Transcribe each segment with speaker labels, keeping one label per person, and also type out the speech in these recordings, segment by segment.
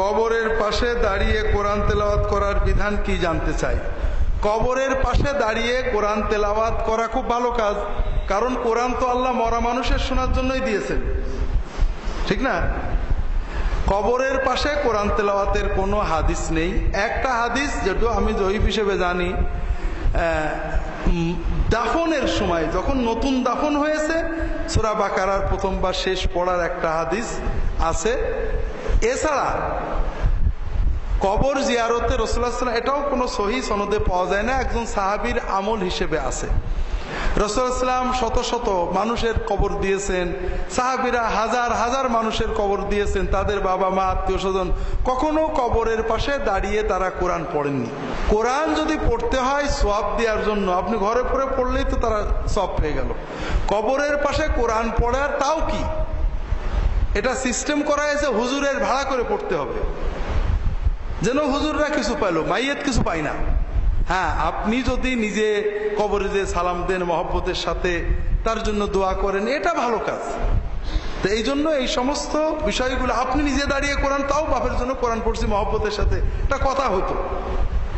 Speaker 1: কবরের পাশে দাঁড়িয়ে কোরআন তেলাওয়াত করার বিধান কি জানতে চাই? কবরের পাশে দাঁড়িয়ে কোরআন তেলাওয়াত করা খুব ভালো কাজ, কারণ কোরআন তো আল্লাহ মরা মানুষের শোনার জন্যই দিয়েছেন। ঠিক না? কবরের পাশে কোরআন তেলাওয়াতের কোনো হাদিস নেই। একটা হাদিস যেটা আমি জয়ীফ হিসেবে জানি দাফনের সময়, যখন নতুন দাফন হয়েছে, সুরা বাকারার প্রথম বা শেষ পড়ার একটা হাদিস আছে। এছাড়া কবর জিয়ারতে রসুল্লাহাম এটাও কোনো সহি সনদে পাওয়া যায় না, একজন সাহাবির আমল হিসেবে আছে। রসুলাম শত শত মানুষের কবর দিয়েছেন, সাহাবিরা হাজার হাজার মানুষের কবর দিয়েছেন, তাদের বাবা মা, আত্মীয় স্বজন কখনো কবরের পাশে দাঁড়িয়ে তারা কোরআন পড়েননি। কোরআন যদি পড়তে হয় সব দেওয়ার জন্য, আপনি ঘরে পড়ে পড়লেই তো তারা সব পেয়ে গেল। কবরের পাশে কোরআন পড়ার তাও কি? এটা সিস্টেম করা হয়েছে হুজুরের ভাড়া করে পড়তে হবে। যেন হুজুররা কিছু পাইলো মাইয়েত কিছু পাই না। হ্যাঁ আপনি যদি নিজে কবরে যে সালাম দেন, মহব্বতের সাথে, তার জন্য দোয়া করেন, এটা ভালো কাজ। তো এই জন্য এই সমস্ত বিষয়গুলো আপনি নিজে দাঁড়িয়ে কোরআন, তাও বাপের জন্য কোরআন পড়ছি মহব্বতের সাথে। এটা কথা হতো।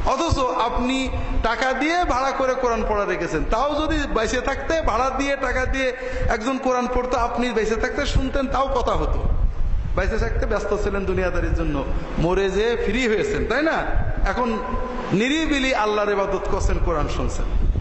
Speaker 1: অথচ আপনি টাকা দিয়ে ভাড়া করে কোরআন পড়া রেখেছেন। তাও যদি বেঁচে থাকতে, ভাড়া দিয়ে টাকা দিয়ে একজন কোরআন পড়তো, আপনি বেঁচে থাকতে শুনতেন, তাও কথা হতো। বেঁচে থাকতে ব্যস্ত ছিলেন দুনিয়াদারির জন্য। মরে যে ফ্রি হয়েছেন, তাই না? এখন নিরিবিলি আল্লাহর ইবাদত করছেন, কোরআন শুনছেন।